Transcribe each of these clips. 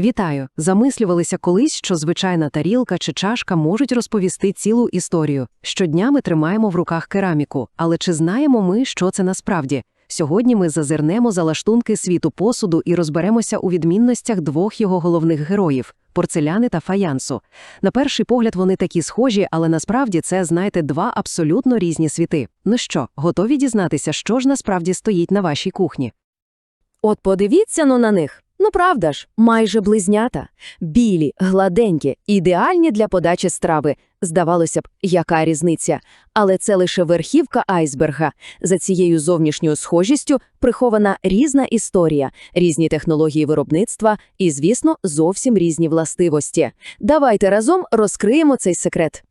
Вітаю! Замислювалися колись, що звичайна тарілка чи чашка можуть розповісти цілу історію. Щодня ми тримаємо в руках кераміку, але чи знаємо ми, що це насправді? Сьогодні ми зазирнемо за лаштунки світу посуду і розберемося у відмінностях двох його головних героїв порцеляни та фаянсу. На перший погляд вони такі схожі, але насправді це, знаєте, два абсолютно різні світи. Ну що, готові дізнатися, що ж насправді стоїть на вашій кухні? От подивіться ну на них. Ну правда ж, майже близнята. Білі, гладенькі, ідеальні для подачі страви. Здавалося б, яка різниця. Але це лише верхівка айсберга. За цією зовнішньою схожістю прихована різна історія, різні технології виробництва і, звісно, зовсім різні властивості. Давайте разом розкриємо цей секрет.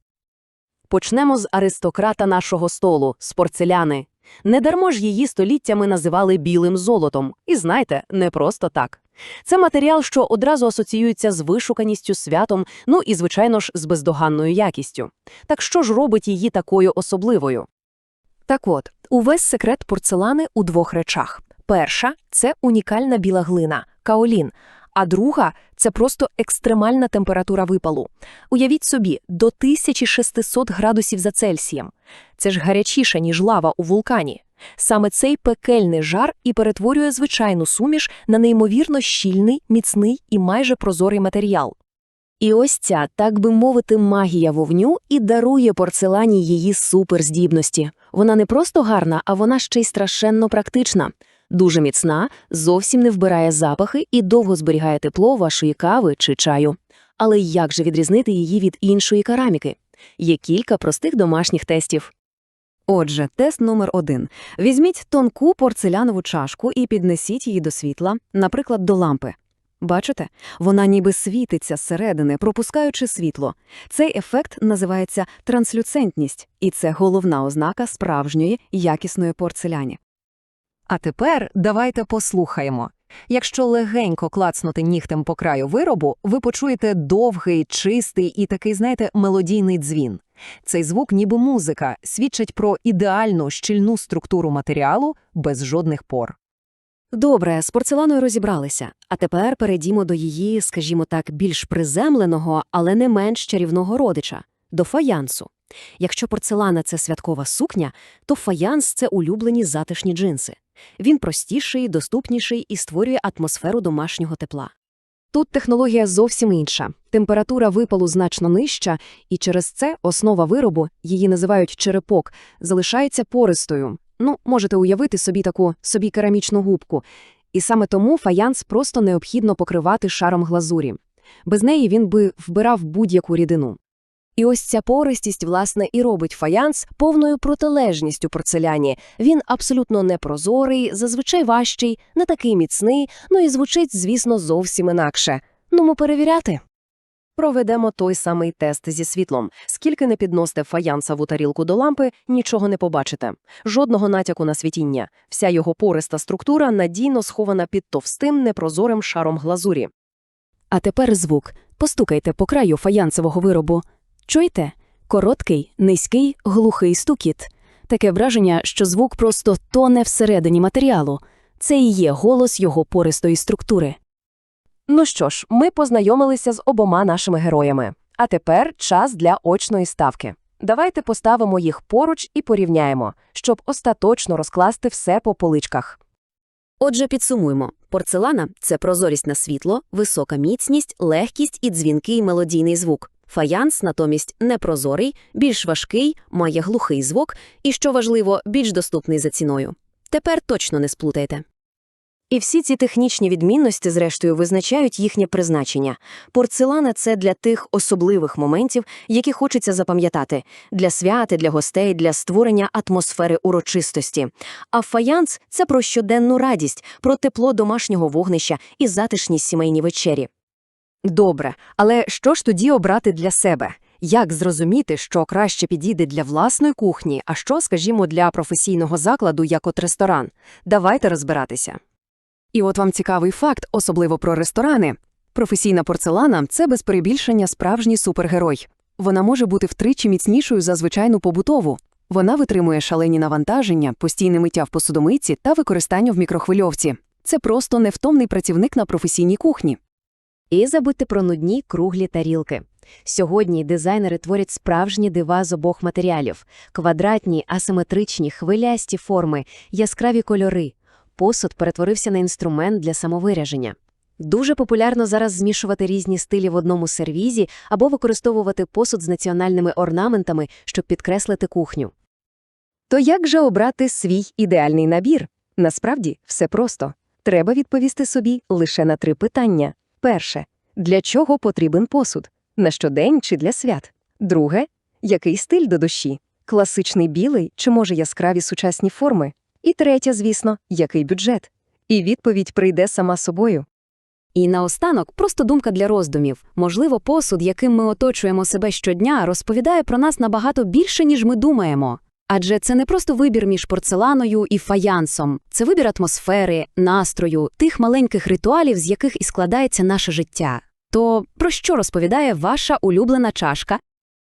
Почнемо з аристократа нашого столу, з порцеляни. Недармо ж її століттями називали білим золотом. І знаєте, не просто так. Це матеріал, що одразу асоціюється з вишуканістю, святом, ну і, звичайно ж, з бездоганною якістю. Так що ж робить її такою особливою? Так от, увесь секрет порцелани у двох речах. Перша це унікальна біла глина каолін. А друга це просто екстремальна температура випалу. Уявіть собі, до 1600 градусів за Цельсієм. Це ж гарячіше, ніж лава у вулкані. Саме цей пекельний жар і перетворює звичайну суміш на неймовірно щільний, міцний і майже прозорий матеріал. І ось ця, так би мовити, магія вовню і дарує порцелані її суперздібності. Вона не просто гарна, а вона ще й страшенно практична. Дуже міцна, зовсім не вбирає запахи і довго зберігає тепло вашої кави чи чаю. Але як же відрізнити її від іншої кераміки? Є кілька простих домашніх тестів. Отже, тест номер один. Візьміть тонку порцелянову чашку і піднесіть її до світла, наприклад, до лампи. Бачите? Вона ніби світиться зсередини, пропускаючи світло. Цей ефект називається транслюцентність, і це головна ознака справжньої якісної порцеляні. А тепер давайте послухаємо. Якщо легенько клацнути нігтем по краю виробу, ви почуєте довгий, чистий і такий, знаєте, мелодійний дзвін. Цей звук, ніби музика, свідчить про ідеальну щільну структуру матеріалу без жодних пор. Добре, з порцеланою розібралися. А тепер перейдімо до її, скажімо так, більш приземленого, але не менш чарівного родича до фаянсу. Якщо порцелана це святкова сукня, то фаянс це улюблені затишні джинси. Він простіший, доступніший і створює атмосферу домашнього тепла. Тут технологія зовсім інша. Температура випалу значно нижча, і через це основа виробу, її називають черепок, залишається пористою. Ну, можете уявити собі таку собі керамічну губку. І саме тому фаянс просто необхідно покривати шаром глазурі. Без неї він би вбирав будь-яку рідину. І ось ця пористість, власне, і робить фаянс повною протилежністю порцеляні. Він абсолютно непрозорий, зазвичай важчий, не такий міцний, ну і звучить, звісно, зовсім інакше. Ну, ми перевіряти. Проведемо той самий тест зі світлом. Скільки не підносите фаянсову тарілку до лампи, нічого не побачите. Жодного натяку на світіння. Вся його пориста структура надійно схована під товстим непрозорим шаром глазурі. А тепер звук. Постукайте по краю фаянсового виробу. Чуєте? Короткий, низький, глухий стукіт. Таке враження, що звук просто тоне всередині матеріалу. Це і є голос його пористої структури. Ну що ж, ми познайомилися з обома нашими героями. А тепер час для очної ставки. Давайте поставимо їх поруч і порівняємо, щоб остаточно розкласти все по поличках. Отже, підсумуємо. Порцелана – це прозорість на світло, висока міцність, легкість і дзвінкий мелодійний звук. Фаянс, натомість, непрозорий, більш важкий, має глухий звук і, що важливо, більш доступний за ціною. Тепер точно не сплутайте. І всі ці технічні відмінності, зрештою, визначають їхнє призначення. Порцелана – це для тих особливих моментів, які хочеться запам'ятати – для святи, для гостей, для створення атмосфери урочистості. А фаянс – це про щоденну радість, про тепло домашнього вогнища і затишні сімейні вечері. Добре, але що ж тоді обрати для себе? Як зрозуміти, що краще підійде для власної кухні, а що, скажімо, для професійного закладу, як от ресторан? Давайте розбиратися. І от вам цікавий факт, особливо про ресторани. Професійна порцелана – це без перебільшення справжній супергерой. Вона може бути втричі міцнішою за звичайну побутову. Вона витримує шалені навантаження, постійне миття в посудомийці та використання в мікрохвильовці. Це просто невтомний працівник на професійній кухні. І забудьте про нудні круглі тарілки. Сьогодні дизайнери творять справжні дива з обох матеріалів – квадратні, асиметричні, хвилясті форми, яскраві кольори. Посуд перетворився на інструмент для самовираження. Дуже популярно зараз змішувати різні стилі в одному сервізі або використовувати посуд з національними орнаментами, щоб підкреслити кухню. То як же обрати свій ідеальний набір? Насправді, все просто. Треба відповісти собі лише на три питання. Перше. Для чого потрібен посуд? На щодень чи для свят? Друге. Який стиль до душі? Класичний білий чи, може, яскраві сучасні форми? І третє, звісно, який бюджет? І відповідь прийде сама собою. І наостанок просто думка для роздумів. Можливо, посуд, яким ми оточуємо себе щодня, розповідає про нас набагато більше, ніж ми думаємо. Адже це не просто вибір між порцеланою і фаянсом, це вибір атмосфери, настрою, тих маленьких ритуалів, з яких і складається наше життя. То про що розповідає ваша улюблена чашка